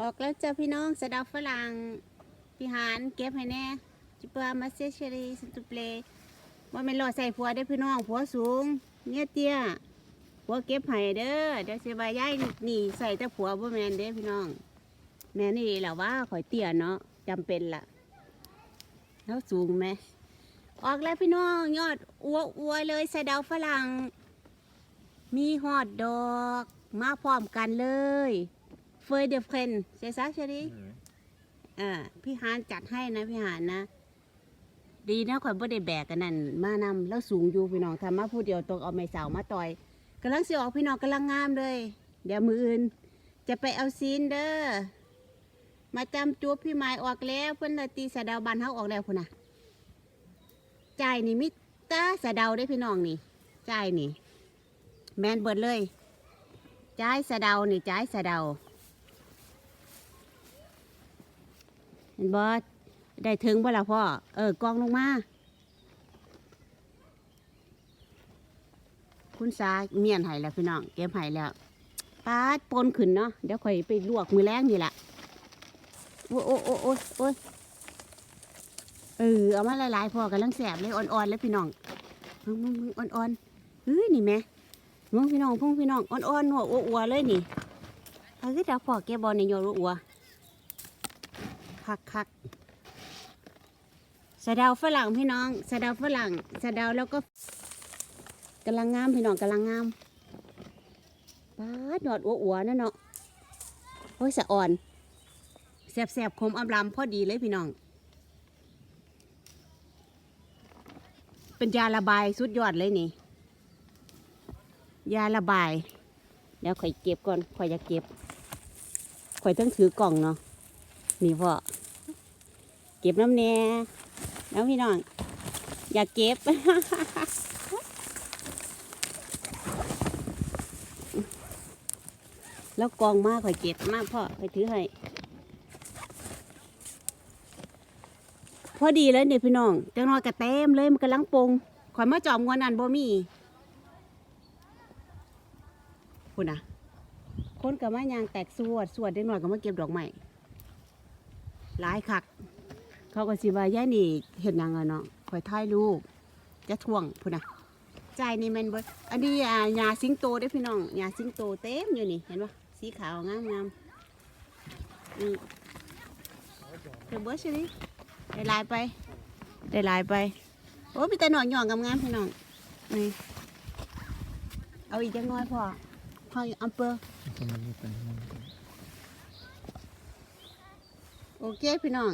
ออกแล้วเจ้าพี่น้องสะดาฝรั่งพี่หานเก็บให้แน่จิปามาเซเชรีสตุเปลว่าไม่รอใส่ผัวได้พี่น้องผัวสูงเนี่ยเตี้ยผัวเก็บให้เด้อเดี๋ยวสิบายย้ายหนีใส่แต่ผัวบ่แมนเด้อพี่น้อง แม่นี่แหละว่าข่อยเตี้ยเนาะจำเป็นละแล้วสูงไหมออกแล้วพี่น้องยอดอัวอัวเลยสะเดาฝรั่ง มีหอดดอก มาพร้อมกันเลย เฟยเดฟเพนใช่ซะเชอรี่อ่าพี่ฮานจัดให้นะพี่ฮานนะ ดีนะข่อยบ่ได้แบกกันนั่นมานำแล้วสูงอยู่พี่น้องทำมาผู้เดียวตกเอาไม้สาวมาต่อยกำลังสิออกพี่น้องกำลังงามเลย เดี๋ยวมืออื่น จะไปเอาซีนเด้อมาจำจูบพี่ไม้ออกแล้วเพิ่นเลยตีสะเดาบันเฮาออกแล้วพุ่นน่ะจ่ายนี่มิตาสะเดาได้อพี่น้องนี่จ่ายนี่ แมนเบิดเลยจ่ายสะเดานี่จ่ายสะเดา เห็นบอได้ถึงบ่ล่ะพ่อ เออกองลงมา คุณสาเมียนไห้แล้วพี่น้อง เก็บไห้แล้วปาดปนขึ้นเนาะ เดี๋ยวข่อยไปลวกมือแรงนี่แหละโอ้โอ้โอ้โอ้โอ้ยเออ เอามาหลายๆพอกำลังแสบเลยอ่อนๆเลยพี่น้องมึงมึงมึงอ่อนๆเฮ้ยนี่แม่มึงพี่น้องพุ่งพี่น้องอ่อนๆหัวอ้วๆเลยนี่เฮ้ยเดี๋ยวพอแกบอลในโยนอ้ว คักคักสะเดาฝรั่งพี่น้องสะเดาฝรั่งสะเดาแล้วก็กำลังงามพี่น้องกำลังงามป้าดหนอดอัวๆนั่นเนาะโอ้ยสะอ่อนแสบแสบๆคมอำลำพอดีเลยพี่น้อง เป็นยาระบายสุดยอดเลยนี่ ยาระบาย เดี๋ยวข่อยเก็บก่อนข่อยจะเก็บข่อยต้องถือกล่องเนาะ นี่พ่อ เก็บน้ำแน่น้ำพี่น้อง อยากเก็บ แล้วกองมากข่อยเก็บมากพ่อข่ถือให้พอดีเลยเนี่ยพี่น้องจังน้อยกระเต็มเลยมันกำลังปงข่อยมาจอมงวนอันบ่มีคุณนะคนกับมายางแตกสวดสวดเด็กหน่อยก็มาเก็บดอกไม้ หลายคัก เขาก็สิว่าย่านี่เห็นยังไงเนาะคอยถ่ายรูปจะท่วงพุ่นนะใจนี่แมันเบิดอันนี้อ่าหญ้าสิงโตได้พี่น้องหญ้าสิงโตเต็มอยู่นี่เห็นปะสีขาวงามงามนี่เธอเบิร์ดใช่ไหมได้ลายไป ได้ลายไป โอ้มีแต่หน่อยหย่องงามๆพี่น้องนี่เอาอีกจังน้อยพอพออำเภอโอ เคพี่น้อง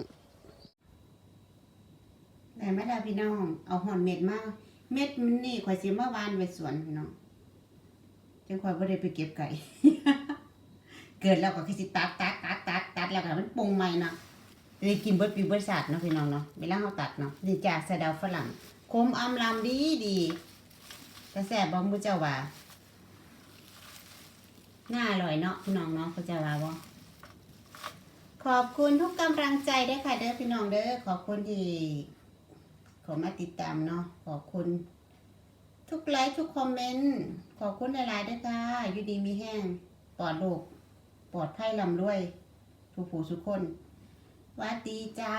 แต่ไม่ได้พี่น้อง เอาหอนเม็ดมาเม็ดมันนี่ข่อยเสิมาวานไว้สวนพี่น้องจังข่อยบ่ได้ไปเก็บไก่ เกิดแล้วก็คือสิตัดตัดตัดตัดตัดแล้วก็มันปรุงใหม่เนาะเลยกินเบิดปีเบิดศาสตร์เนาะพี่น้องเนาะเวลาเฮาตัดเนาะนี่จากสะดาวฝรั่งคมอำลำดีดีแต่แซ่บบ่มู้เจ้าว่าน่าอร่อยเนาะพี่น้องเนาะเขาเจะว่าบ่ ขอบคุณทุกกำลังใจได้ค่ะเด้อพี่น้องเด้อขอบคุณที่เขอมาติดตามเนาะขอบคุณ ทุกไลค์ทุกคอมเมนต์ขอบคุณหลายๆด้วยค่ะอยู่ดีมีแห้งปลอดโรคปลอดภัยลำรวยทุกผู้ทุกคนวัสดีจ้า